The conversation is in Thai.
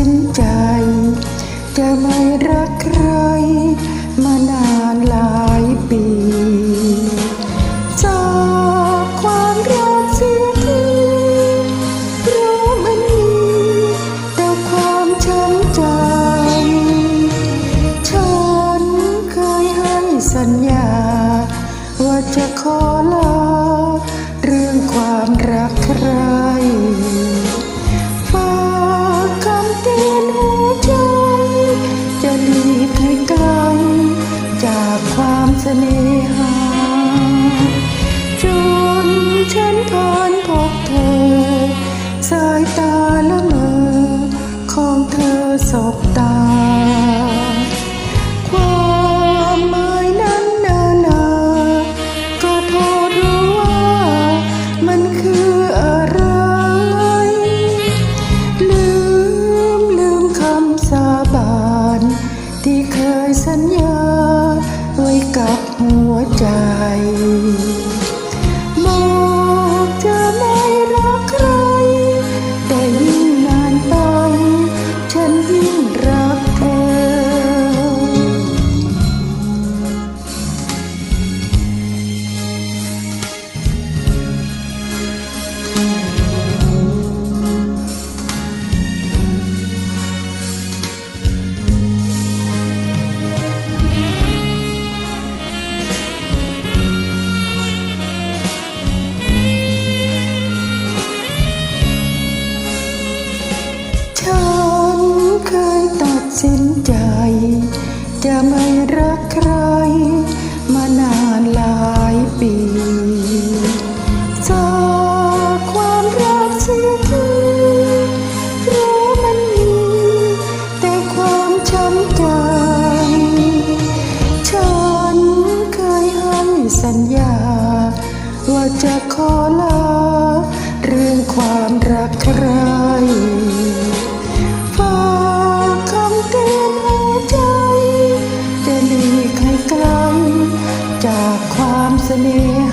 ิ้นใจ จะไม่รักใคร มานานหลายปีจากความรักเสียทีรู้มัมีแต่ความช้ำใจ ฉันเคยให้สัญญา ว่าจะขอ หา จนฉันทนพบเธอสาย กับหัวใจ สินใจ จะไม่รักใคร มานานหลายปี destiny.